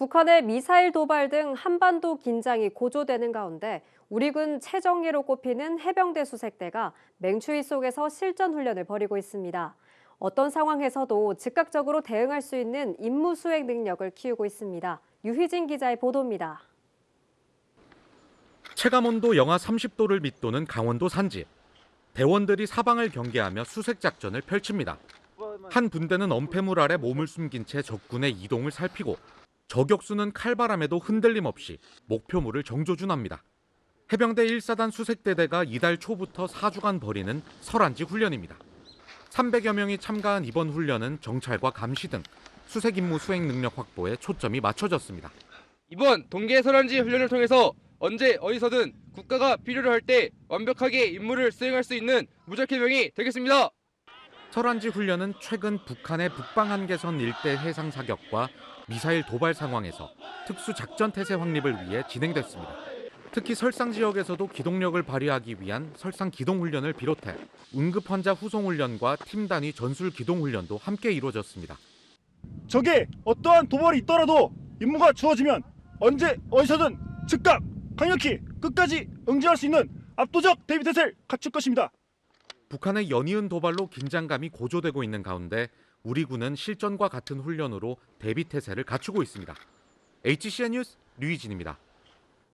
북한의 미사일 도발 등 한반도 긴장이 고조되는 가운데 우리 군 최정예로 꼽히는 해병대 수색대가 맹추위 속에서 실전 훈련을 벌이고 있습니다. 어떤 상황에서도 즉각적으로 대응할 수 있는 임무 수행 능력을 키우고 있습니다. 유희진 기자의 보도입니다. 체감온도 영하 30도를 밑도는 강원도 산지. 대원들이 사방을 경계하며 수색 작전을 펼칩니다. 한 분대는 엄폐물 아래 몸을 숨긴 채 적군의 이동을 살피고 저격수는 칼바람에도 흔들림 없이 목표물을 정조준합니다. 해병대 1사단 수색대대가 이달 초부터 4주간 벌이는 설안지 훈련입니다. 300여 명이 참가한 이번 훈련은 정찰과 감시 등 수색 임무 수행 능력 확보에 초점이 맞춰졌습니다. 이번 동계 설한지 훈련을 통해서 언제 어디서든 국가가 필요로 할 때 완벽하게 임무를 수행할 수 있는 무적해병이 되겠습니다. 설안지 훈련은 최근 북한의 북방 한계선 일대 해상 사격과 미사일 도발 상황에서 특수 작전 태세 확립을 위해 진행됐습니다. 특히 설상 지역에서도 기동력을 발휘하기 위한 설상 기동 훈련을 비롯해 응급 환자 후송 훈련과 팀 단위 전술 기동 훈련도 함께 이루어졌습니다. 적에 어떠한 도발이 있더라도 임무가 주어지면 언제 어디서든 즉각 강력히 끝까지 응징할 수 있는 압도적 대비 태세를 갖출 것입니다. 북한의 연이은 도발로 긴장감이 고조되고 있는 가운데 우리 군은 실전과 같은 훈련으로 대비 태세를 갖추고 있습니다. HCN 뉴스 류희진입니다.